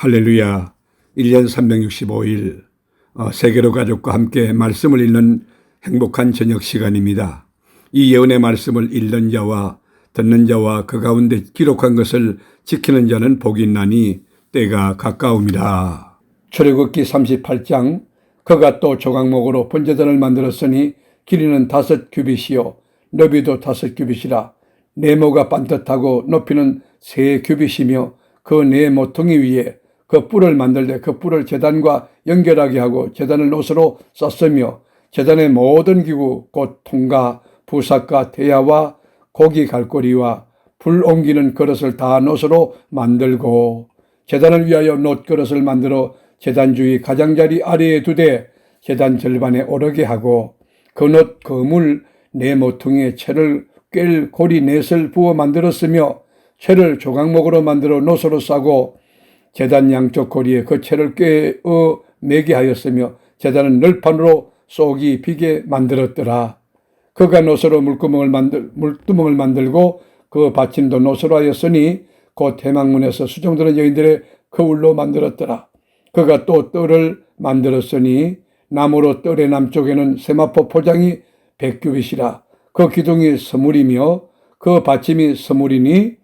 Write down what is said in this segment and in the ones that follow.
할렐루야. 1년 365일 어, 세계로 가족과 함께 말씀을 읽는 행복한 저녁 시간입니다. 이 예언의 말씀을 읽는 자와 듣는 자와 그 가운데 기록한 것을 지키는 자는 복이 있나니 때가 가까움이라. 출애굽기 38장 그가 또 조각목으로 번제단을 만들었으니 길이는 다섯 규빗이요 너비도 다섯 규빗이라 네모가 반듯하고 높이는 세 규빗이며 그 네 모퉁이 위에 그 뿔을 만들되 그 뿔을 재단과 연결하게 하고 재단을 노스로 썼으며 재단의 모든 기구 곧 통과 부삭과 대야와 고기 갈고리와 불 옮기는 그릇을 다 노스로 만들고 재단을 위하여 놋 그릇을 만들어 재단 주위 가장자리 아래에 두되 재단 절반에 오르게 하고 그놋 그물 네 모퉁이에 채를 꿰 고리 넷을 부어 만들었으며 채를 조각목으로 만들어 노소로 싸고 재단 양쪽 고리에 그 채를 꿰어 매게 하였으며 재단은 널판으로 쏙이 비게 만들었더라. 그가 노소로 물구멍을 만들 물두멍을 만들고 그 받침도 노소로 하였으니 곧 대망문에서 수정되는 여인들의 거울로 만들었더라. 그가 또 뜰을 만들었으니 나무로 뜰의 남쪽에는 세마포 포장이 백규빗이라 그 기둥이 서물이며 그 받침이 서물이니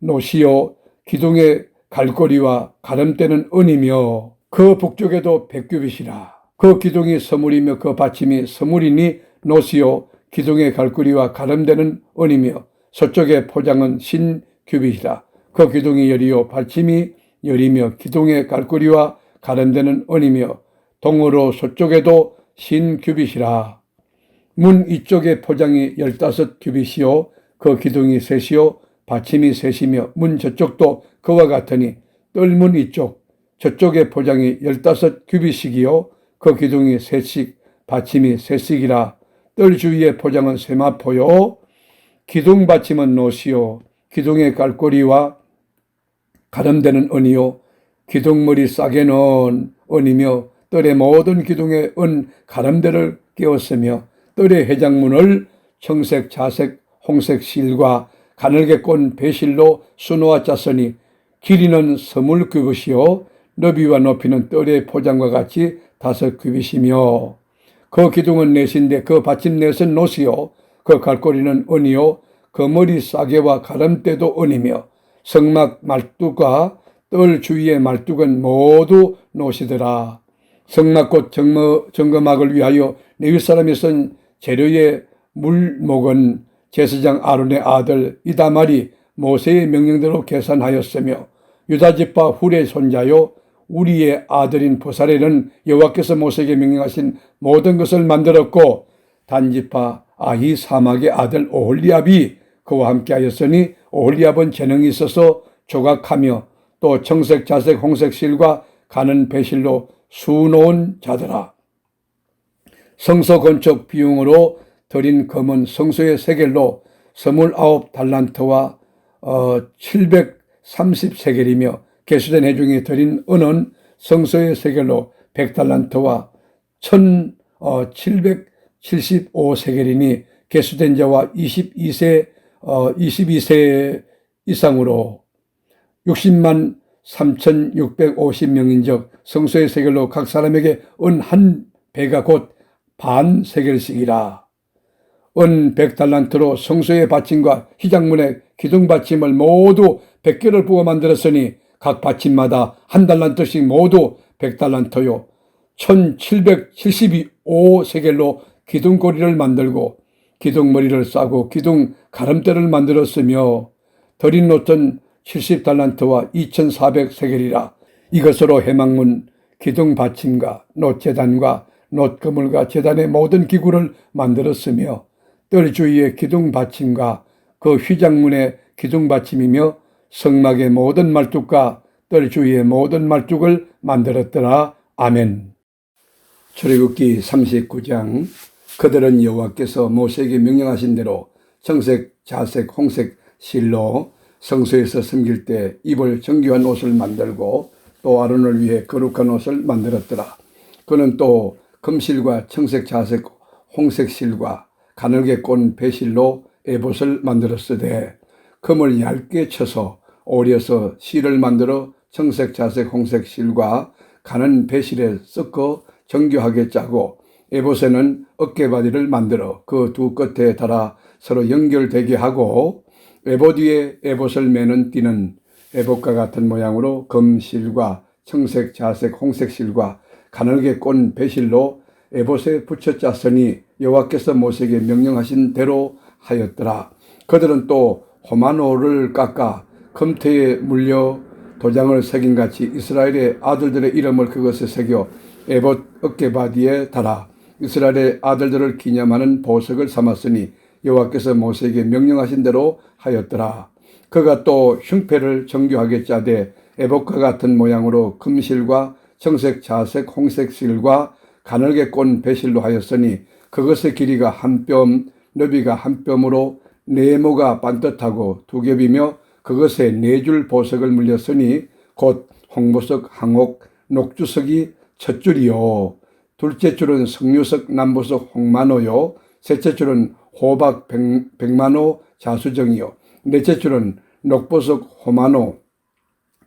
노시요 기둥의 갈고리와 가름대는 은이며 그 북쪽에도 백규빗이라. 그 기둥이 서물이며 그 받침이 서물이니 노시요 기둥의 갈고리와 가름대는 은이며 서쪽의 포장은 신규빗이라. 그 기둥이 열이요 받침이 열이며 기둥의 갈고리와 가름대는 은이며 동으로 서쪽에도 신규빗이라. 문 이쪽의 포장이 열다섯 규빗이요 그 기둥이 셋이요 받침이 셋이며 문 저쪽도 그와 같으니 뜰문 이쪽 저쪽의 포장이 열다섯 규빗씩이요. 그 기둥이 셋씩 받침이 셋씩이라 뜰 주위의 포장은 세마포요. 기둥 받침은 노시요. 기둥의 깔꼬리와 가름되는 은이요. 기둥머리 싸게 넣은 은이며 뜰의 모든 기둥의 은 가름대를 끼웠으며 뜰의 회장문을 청색, 자색, 홍색 실과 가늘게 꼰 배실로 수놓아 짰으니 길이는 서물 규빗이요 너비와 높이는 뜰의 포장과 같이 다섯 규빗이며 그 기둥은 넷인데 그 받침 넷은 노시요 그 갈고리는 은이요 그 머리 싸개와 가름대도 은이며 성막 말뚝과 뜰 주위의 말뚝은 모두 노시더라. 성막꽃 정거, 정거막을 위하여 네윗 사람이 쓴 재료의 물목은 제사장 아론의 아들 이다말이 모세의 명령대로 계산하였으며 유다지파 훌의 손자요 우리의 아들인 보사레는 여호와께서 모세에게 명령하신 모든 것을 만들었고 단지파 아히 사막의 아들 오홀리압이 그와 함께하였으니 오홀리압은 재능이 있어서 조각하며 또 청색, 자색, 홍색 실과 가는 배실로 수놓은 자더라. 성서 건축 비용으로 드린 금은 성소의 세겔로 스물아홉 달란트와 어, 730세겔이며 개수된 해중에 드린 은은 성소의 세겔로 100달란트와 1775세겔이니 개수된 자와 22세 어, 22세 이상으로 60만 3,650명인적 성소의 세겔로 각 사람에게 은 한 배가 곧 반 세겔씩이라. 은 백달란트로 성소의 받침과 희장문의 기둥 받침을 모두 백개를 부어 만들었으니 각 받침마다 한 달란트씩 모두 백달란트요. 1775세겔로 기둥고리를 만들고 기둥머리를 싸고 기둥 가름대를 만들었으며 더린 노천 70달란트와 2400세겔이라 이것으로 해망문 기둥 받침과 놋재단과 놋그물과 재단의 모든 기구를 만들었으며 뜰 주위의 기둥 받침과 그 휘장문의 기둥 받침이며 성막의 모든 말뚝과 뜰 주위의 모든 말뚝을 만들었더라. 아멘. 출애굽기 39장 그들은 여호와께서 모세에게 명령하신 대로 청색, 자색, 홍색 실로 성소에서 섬길 때 입을 정교한 옷을 만들고 또 아론을 위해 거룩한 옷을 만들었더라. 그는 또 금실과 청색, 자색, 홍색 실과 가늘게 꼰 배실로 에봇을 만들었으되 금을 얇게 쳐서 오려서 실을 만들어 청색, 자색, 홍색 실과 가는 배실에 섞어 정교하게 짜고 에봇에는 어깨바디를 만들어 그 두 끝에 달아 서로 연결되게 하고 에봇 위에 에봇을 매는 띠는 에봇과 같은 모양으로 금실과 청색, 자색, 홍색 실과 가늘게 꼰 배실로 에봇에 붙여 짰으니 여호와께서 모세에게 명령하신 대로 하였더라. 그들은 또 호마노를 깎아 금태에 물려 도장을 새긴 같이 이스라엘의 아들들의 이름을 그것에 새겨 에봇 어깨바디에 달아 이스라엘의 아들들을 기념하는 보석을 삼았으니 여호와께서 모세에게 명령하신 대로 하였더라. 그가 또 흉패를 정교하게 짜되 에봇과 같은 모양으로 금실과 청색, 자색, 홍색 실과 가늘게 꼰 배실로 하였으니 그것의 길이가 한 뼘, 너비가 한 뼘으로 네모가 반듯하고 두 겹이며 그것에 네 줄 보석을 물렸으니 곧 홍보석, 항옥, 녹주석이 첫 줄이요. 둘째 줄은 석류석, 남보석, 홍만호요. 셋째 줄은 호박, 백, 백만호, 자수정이요. 넷째 줄은 녹보석, 호만호,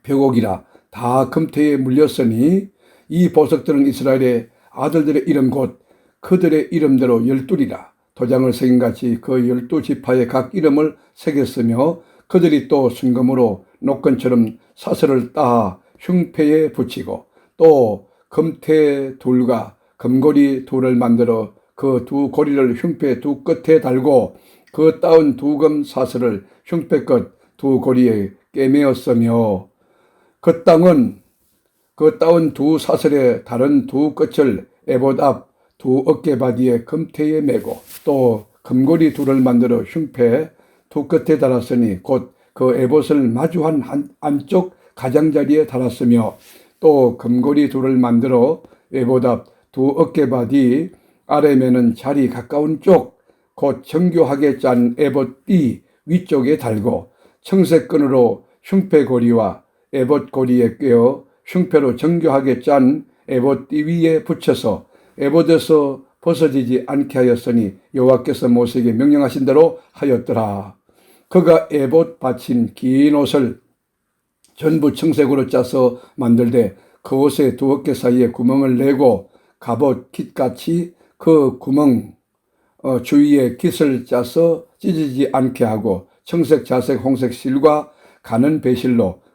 표곡이라 다 금태에 물렸으니 이 보석들은 이스라엘의 아들들의 이름 곧 그들의 이름대로 열둘이라. 도장을 새긴 같이 그 열두 지파의 각 이름을 새겼으며 그들이 또 순금으로 녹건처럼 사슬을 따 흉패에 붙이고 또 금태 둘과 금고리 둘을 만들어 그 두 고리를 흉패 두 끝에 달고 그 따은 두금 사슬을 흉패 끝 두 고리에 깨매었으며 그 땅은 그 따은 두 사슬의 다른 두 끝을 에봇 앞 두 어깨 바디에 금태에 메고 또 금고리 둘을 만들어 흉패 두 끝에 달았으니 곧 그 에봇을 마주한 한, 안쪽 가장자리에 달았으며 또 금고리 둘을 만들어 에봇 앞 두 어깨 바디 아래면은 자리 가까운 쪽 곧 정교하게 짠 에봇 띠 위쪽에 달고 청색 끈으로 흉패 고리와 에봇 고리에 꿰어 흉패로 정교하게 짠 에봇 띠 위에 붙여서 에봇에서 벗어지지 않게 하였으니 여호와께서 모세에게 명령하신 대로 하였더라. 그가 에봇 받친 긴 옷을 전부 청색으로 짜서 만들되 그 옷의 두 어깨 사이에 구멍을 내고 갑옷 깃같이 그 구멍 어, 주위에 깃을 짜서 찢어지지 않게 하고 청색, 자색, 홍색 실과 가는 배실로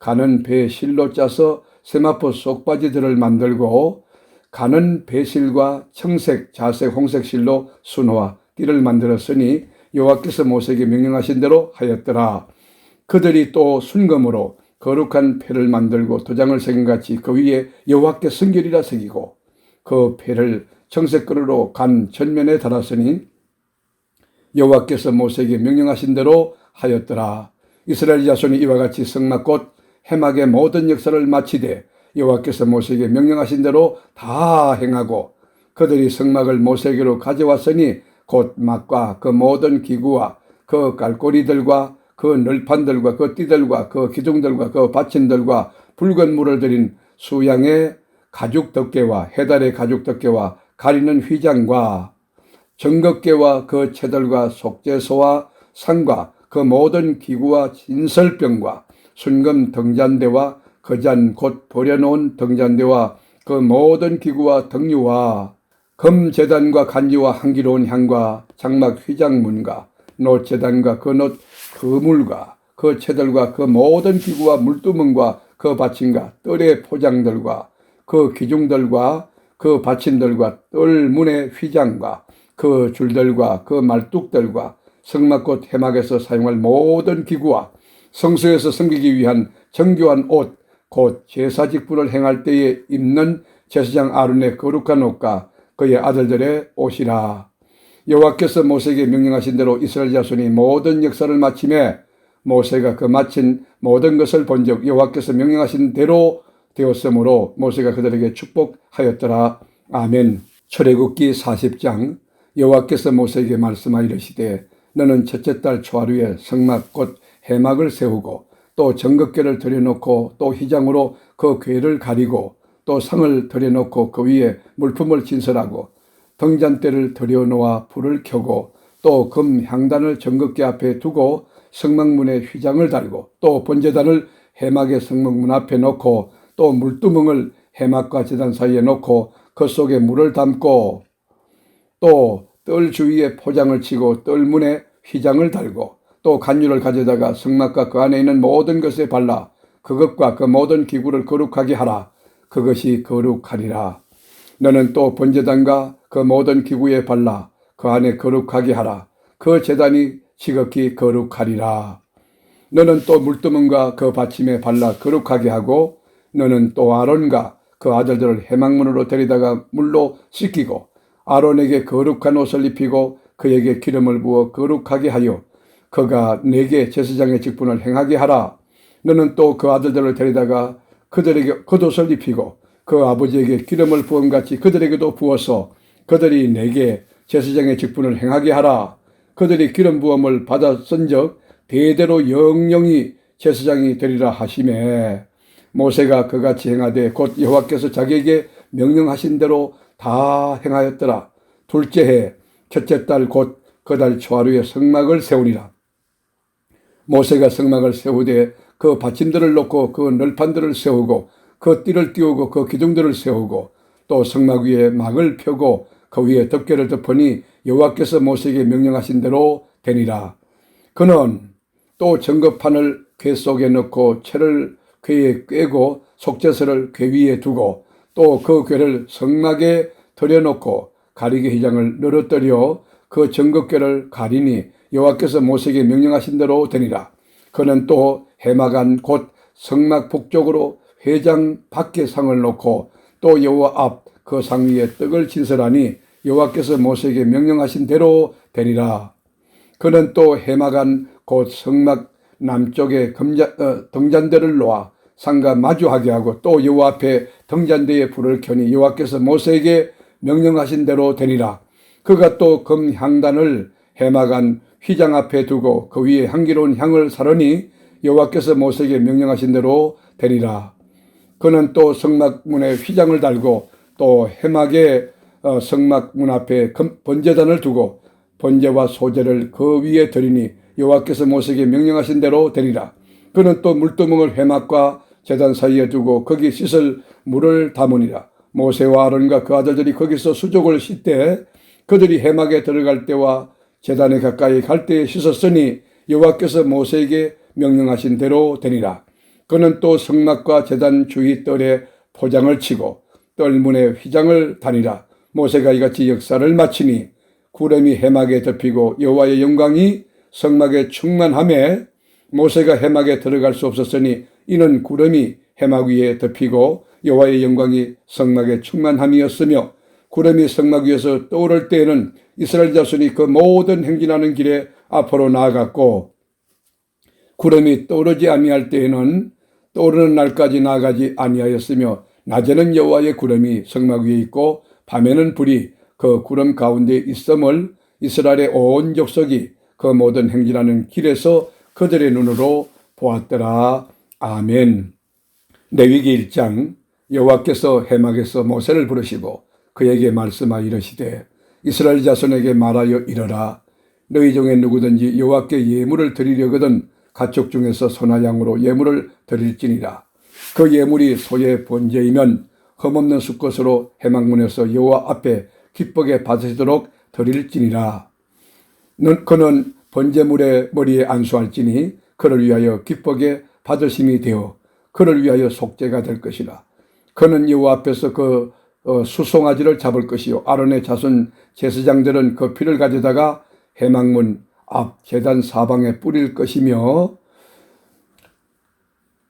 가는 배 실로 짜서 세마포 속바지들을 만들고 가는 배실과 청색, 자색, 홍색 실로 순호와 띠를 만들었으니 여호와께서 모세에게 명령하신 대로 하였더라. 그들이 또 순금으로 거룩한 패를 만들고 도장을 새긴 같이 그 위에 여호와께 성결이라 새기고 그 패를 청색끈으로 간 전면에 달았으니 여호와께서 모세에게 명령하신 대로 하였더라. 이스라엘 자손이 이와 같이 성막 곧 해막의 모든 역사를 마치되 여호와께서 모세에게 명령하신 대로 다 행하고 그들이 성막을 모세에게로 가져왔으니 곧 막과 그 모든 기구와 그 깔꼬리들과 그 널판들과 그 띠들과 그 기둥들과 그 받침들과 붉은 물을 들인 수양의 가죽 덮개와 해달의 가죽 덮개와 가리는 휘장과 정겁계와 그 채들과 속죄소와 상과 그 모든 기구와 진설병과 순금 등잔대와 거잔 곧 버려놓은 등잔대와 그 모든 기구와 등유와 금재단과 간지와 향기로운 향과 장막 휘장문과 노재단과 그노 그물과 그 채들과 그 모든 기구와 물두멍과 그 받침과 뜰의 포장들과 그 기중들과 그 받침들과 뜰 문의 휘장과 그 줄들과 그 말뚝들과 성막꽃 해막에서 사용할 모든 기구와 성소에서 섬기기 위한 정교한 옷, 곧 제사 직분을 행할 때에 입는 제사장 아론의 거룩한 옷과 그의 아들들의 옷이라. 여호와께서 모세에게 명령하신 대로 이스라엘 자손이 모든 역사를 마침에 모세가 그 마친 모든 것을 본적 여호와께서 명령하신 대로 되었으므로 모세가 그들에게 축복하였더라. 아멘. 출애굽기 40장 여호와께서 모세에게 말씀하여 이르시되 너는 첫째 달 초하루에 성막 곧 해막을 세우고 또 정극계를 들여놓고 또 휘장으로 그 궤를 가리고 또 상을 들여놓고 그 위에 물품을 진설하고 등잔대를 들여놓아 불을 켜고 또 금 향단을 정극계 앞에 두고 성막문에 휘장을 달고 또 번제단을 해막의 성막문 앞에 놓고 또 물두멍을 해막과 제단 사이에 놓고 그 속에 물을 담고 또 뜰 주위에 포장을 치고 뜰 문에 휘장을 달고 또 간유를 가져다가 성막과 그 안에 있는 모든 것에 발라 그것과 그 모든 기구를 거룩하게 하라. 그것이 거룩하리라. 너는 또 번제단과 그 모든 기구에 발라 그 안에 거룩하게 하라. 그 제단이 지극히 거룩하리라. 너는 또 물두멍과 그 받침에 발라 거룩하게 하고 너는 또 아론과 그 아들들을 해망문으로 데리다가 물로 씻기고 아론에게 거룩한 옷을 입히고 그에게 기름을 부어 거룩하게 하여 그가 내게 제사장의 직분을 행하게 하라. 너는 또 그 아들들을 데리다가 그들에게 겉옷을 입히고 그 아버지에게 기름을 부은 같이 그들에게도 부어서 그들이 내게 제사장의 직분을 행하게 하라. 그들이 기름 부음을 받았은적 대대로 영영이 제사장이 되리라 하심에 모세가 그같이 행하되 곧 여호와께서 자기에게 명령하신 대로 다 행하였더라. 둘째 해 첫째 달 곧 그 달 초하루에 성막을 세우니라. 모세가 성막을 세우되 그 받침들을 놓고 그 널판들을 세우고 그 띠를 띄우고 그 기둥들을 세우고 또 성막 위에 막을 펴고 그 위에 덮개를 덮으니 여호와께서 모세에게 명령하신 대로 되니라. 그는 또 정거판을 궤 속에 넣고 채를 궤에 꿰고 속죄서를 궤 위에 두고 또 그 궤를 성막에 들여놓고 가리개 휘장을 늘어뜨려 그 정거궤를 가리니 여호와께서 모세에게 명령하신 대로 되니라. 그는 또 해마간 곧 성막 북쪽으로 회장 밖에 상을 놓고 또 여호와 앞 그 상 위에 떡을 진설하니 여호와께서 모세에게 명령하신 대로 되니라. 그는 또 해마간 곧 성막 남쪽에 금자, 어, 등잔대를 놓아 상과 마주하게 하고 또 여호와 앞에 등잔대에 불을 켜니 여호와께서 모세에게 명령하신 대로 되니라. 그가 또 금 향단을 해마간 휘장 앞에 두고 그 위에 향기로운 향을 사르니 여호와께서 모세에게 명령하신 대로 되리라. 그는 또 성막문에 휘장을 달고 또 해막의 어, 성막문 앞에 번제단을 두고 번제와 소제를 그 위에 드리니 여호와께서 모세에게 명령하신 대로 되리라. 그는 또 물두멍을 해막과 제단 사이에 두고 거기 씻을 물을 담으니라. 모세와 아론과 그 아들들이 거기서 수족을 씻되 그들이 해막에 들어갈 때와 제단에 가까이 갈 때에 씻었으니 여호와께서 모세에게 명령하신 대로 되니라. 그는 또 성막과 제단 주위 뜰에 포장을 치고 뜰문에 휘장을 다니라. 모세가 이같이 역사를 마치니 구름이 해막에 덮이고 여호와의 영광이 성막에 충만함에 모세가 해막에 들어갈 수 없었으니 이는 구름이 해막 위에 덮이고 여호와의 영광이 성막에 충만함이었으며 구름이 성막 위에서 떠오를 때에는 이스라엘 자손이 그 모든 행진하는 길에 앞으로 나아갔고 구름이 떠오르지 아니할 때에는 떠오르는 날까지 나아가지 아니하였으며 낮에는 여호와의 구름이 성막 위에 있고 밤에는 불이 그 구름 가운데 있음을 이스라엘의 온 족속이 그 모든 행진하는 길에서 그들의 눈으로 보았더라. 아멘. 레위기 1장 여호와께서 해막에서 모세를 부르시고 그에게 말씀하여 이르시되 이스라엘 자손에게 말하여 이르라. 너희 중에 누구든지 여호와께 예물을 드리려거든 가축 중에서 소나 양으로 예물을 드릴지니라. 그 예물이 소의 번제이면 흠없는 수컷으로 해막문에서 여호와 앞에 기쁘게 받으시도록 드릴지니라. 그는 번제물의 머리에 안수할지니 그를 위하여 기쁘게 받으심이 되어 그를 위하여 속죄가 될 것이라. 그는 여호와 앞에서 그 어, 수송아지를 잡을 것이요. 아론의 자손 제사장들은 그 피를 가져다가 해망문 앞 재단 사방에 뿌릴 것이며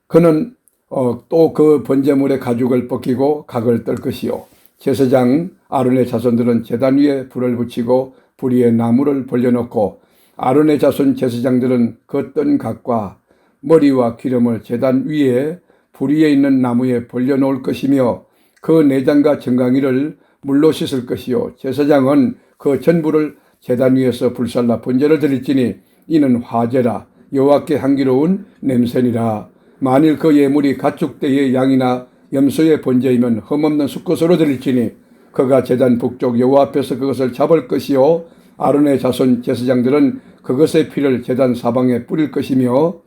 그는 어, 또그 번제물의 가죽을 벗기고 각을 뜰 것이요. 제사장 아론의 자손들은 재단 위에 불을 붙이고 불 위에 나무를 벌려놓고 아론의 자손 제사장들은 그 어떤 각과 머리와 기름을 제단 위에 불 위에 있는 나무에 벌려놓을 것이며 그 내장과 정강이를 물로 씻을 것이요. 제사장은 그 전부를 제단 위에서 불살라 번제를 드릴지니 이는 화제라. 여호와께 향기로운 냄새니라. 만일 그 예물이 가축대의 양이나 염소의 번제이면 흠없는 수컷으로 드릴지니 그가 제단 북쪽 여호와 앞에서 그것을 잡을 것이요. 아론의 자손 제사장들은 그것의 피를 제단 사방에 뿌릴 것이며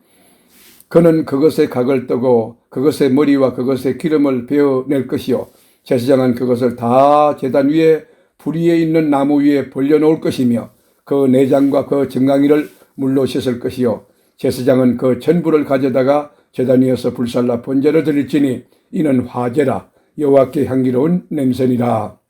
그는 그것의 각을 뜨고 그것의 머리와 그것의 기름을 베어낼 것이요. 제사장은 그것을 다 제단 위에 불 위에 있는 나무 위에 벌려놓을 것이며 그 내장과 그 정강이를 물로 씻을 것이요. 제사장은 그 전부를 가져다가 제단 위에서 불살라 번제를 드릴지니 이는 화제라. 여호와께 향기로운 냄새니라.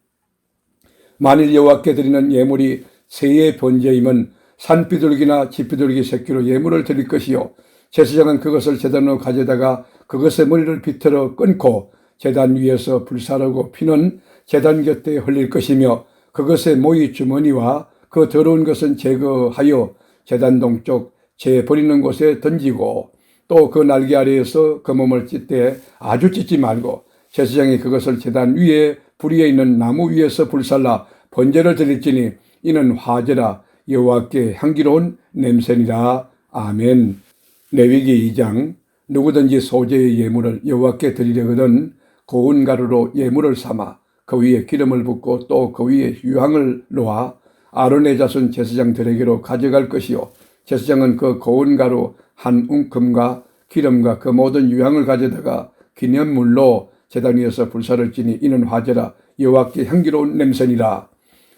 만일 여호와께 드리는 예물이 새의 번제임은 산비둘기나 지비둘기 새끼로 예물을 드릴 것이요 제사장은 그것을 제단으로 가져다가 그것의 머리를 비틀어 끊고 제단 위에서 불사르고 피는 제단 곁에 흘릴 것이며 그것의 모이 주머니와 그 더러운 것은 제거하여 제단 동쪽 재 버리는 곳에 던지고 또 그 날개 아래에서 그 몸을 찢되 아주 찢지 말고 제사장이 그것을 제단 위에 불 위에 있는 나무 위에서 불살라 번제를 드릴지니 이는 화제라 여호와께 향기로운 냄새니라. 아멘 레위기 2장 누구든지 소재의 예물을 여호와께 드리려거든 고운 가루로 예물을 삼아 그 위에 기름을 붓고 또 그 위에 유황을 놓아 아론의 자손 제사장들에게로 가져갈 것이요. 제사장은 그 고운 가루 한 웅큼과 기름과 그 모든 유황을 가져다가 기념물로 제단 위에서 불사를 지니 이는 화제라 여호와께 향기로운 냄새니라.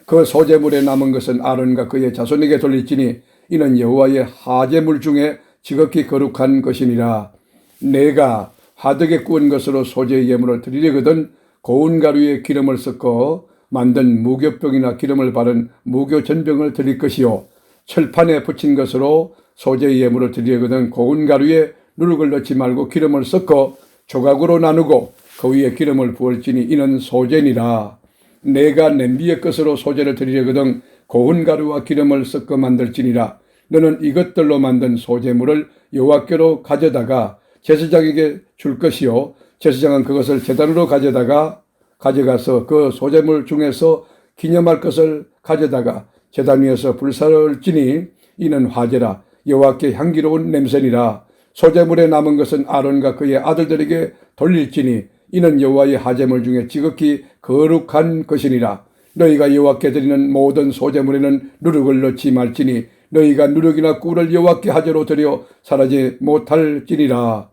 그 소재물에 남은 것은 아론과 그의 자손에게 돌릴지니 이는 여호와의 하제물 중에 지극히 거룩한 것이니라. 내가 화덕에 구운 것으로 소재의 예물을 드리려거든 고운 가루에 기름을 섞어 만든 무교병이나 기름을 바른 무교 전병을 드릴 것이요. 철판에 붙인 것으로 소재의 예물을 드리려거든 고운 가루에 누룩을 넣지 말고 기름을 섞어 조각으로 나누고 그 위에 기름을 부을지니 이는 소재니라. 내가 냄비의 것으로 소재를 드리려거든 고운 가루와 기름을 섞어 만들지니라 너는 이것들로 만든 소재물을 여호와께로 가져다가 제사장에게 줄 것이요. 제사장은 그것을 제단으로 가져다가 가져가서 그 소재물 중에서 기념할 것을 가져다가 제단 위에서 불사를 지니 이는 화제라. 여호와께 향기로운 냄새니라. 소재물에 남은 것은 아론과 그의 아들들에게 돌릴지니 이는 여호와의 하제물 중에 지극히 거룩한 것이니라. 너희가 여호와께 드리는 모든 소재물에는 누룩을 넣지 말지니 너희가 누룩이나 꿀을 여호와께 하제로 드려 사라지 못할지니라.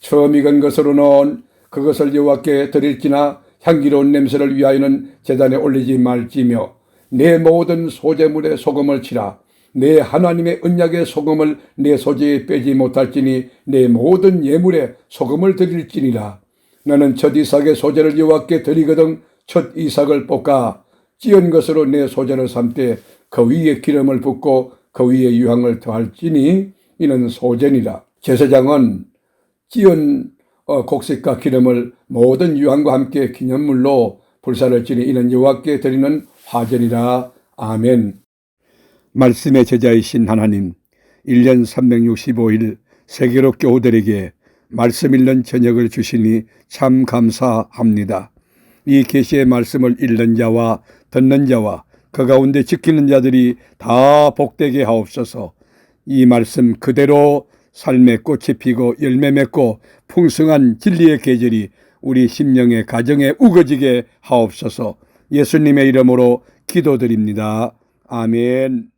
처음 익은 것으로는 그것을 여호와께 드릴지나 향기로운 냄새를 위하여는 제단에 올리지 말지며 내 모든 소재물에 소금을 치라 내 하나님의 언약의 소금을 내 소재에 빼지 못할지니 내 모든 예물에 소금을 드릴지니라. 너는 첫 이삭의 소재를 여호와께 드리거든 첫 이삭을 볶아 찌은 것으로 내 소재를 삼되 그 위에 기름을 붓고 그 위에 유황을 더할지니 이는 소재니라 제사장은 찌은 어, 곡식과 기름을 모든 유황과 함께 기념물로 불사를 지니 이는 여호와께 드리는 화전이라 아멘. 말씀의 제자이신 하나님, 1년 365일 세계로 교우들에게 말씀 읽는 저녁을 주시니 참 감사합니다. 이 계시의 말씀을 읽는 자와 듣는 자와 그 가운데 지키는 자들이 다 복되게 하옵소서. 이 말씀 그대로 삶의 꽃이 피고 열매 맺고 풍성한 진리의 계절이 우리 심령의 가정에 우거지게 하옵소서. 예수님의 이름으로 기도드립니다. 아멘.